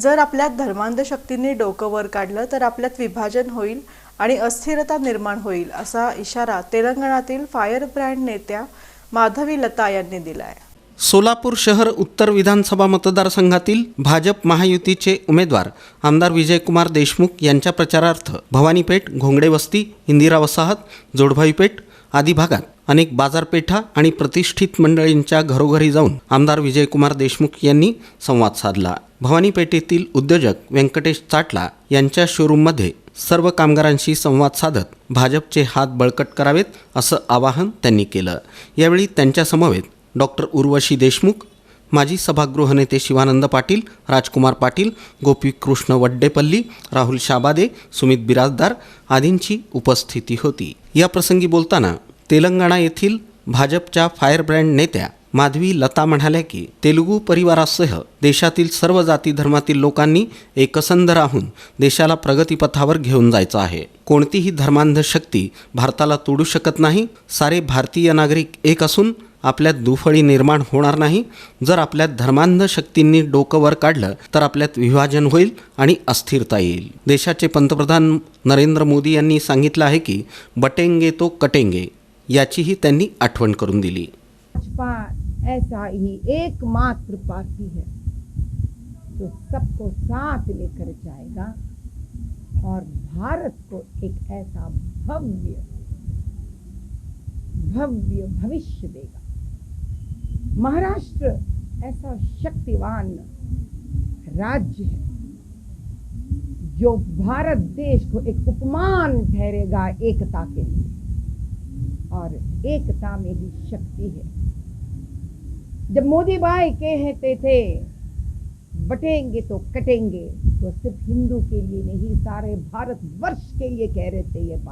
जर आपल्यात धर्मांध शक्तींनी डोकं वर काढलं तर आपल्यात विभाजन होईल आणि अस्थिरता निर्माण होईल असा इशारा तेलंगणातील फायर ब्रँड नेत्या माधवी लता यांनी दिलाय. सोलापूर शहर उत्तर विधानसभा मतदारसंघातील भाजप महायुतीचे उमेदवार आमदार विजयकुमार देशमुख यांच्या प्रचारार्थ भवानीपेठ घोंगडे वस्ती इंदिरा वसाहत जोडभाईपेठ आदी भागात अनेक बाजारपेठा आणि प्रतिष्ठित मंडळींच्या घरोघरी जाऊन आमदार विजयकुमार देशमुख यांनी संवाद साधला. भवानीपेठेतील उद्योजक व्यंकटेश चाटला यांच्या शोरूममध्ये सर्व कामगारांशी संवाद साधत भाजपचे हात बळकट करावेत असं आवाहन त्यांनी केलं. यावेळी त्यांच्यासमवेत डॉक्टर उर्वशी देशमुख माजी सभागृह नेते शिवानंद पाटील राजकुमार पाटील गोपीकृष्ण वड्डेपल्ली राहुल शाबादे सुमित बिराजदार आदींची उपस्थिती होती. या प्रसंगी बोलताना तेलंगणा येथील भाजपच्या फायरब्रँड नेत्या माधवी लता म्हणाल्या की तेलुगू परिवारासह देशातील सर्व जाती धर्मातील लोकांनी एकसंध राहून देशाला प्रगतीपथावर घेऊन जायचं आहे. कोणतीही धर्मांध शक्ती भारताला तोडू शकत नाही. सारे भारतीय नागरिक एक असून आपल्यात दुफळी निर्माण होणार नाही. जर आपल्यात धर्मांध शक्तींनी डोकं वर काढलं तर आपल्यात विभाजन होईल आणि अस्थिरता येईल. देशाचे पंतप्रधान नरेंद्र मोदी यांनी सांगितलं आहे की बटेंगे तो कटेंगे. याचीही त्यांनी आठवण करून दिली. ऐसा ही एकमात्र पार्टी है, जो सबको साथ लेकर जाएगा और भारत को एक ऐसा भव्य भव्य भविष्य देगा। महाराष्ट्र ऐसा शक्तिवान राज्य है, जो भारत देश को एक उपमान ठहरेगा एकता के लिए। और एकता में ही शक्ति है। जब मोदी भाई कहते थे, बटेंगे तो कटेंगे तो सिर्फ़ हिंदू के लिए नहीं, सारे भारत वर्ष के लिए कह रहे थे ये बात।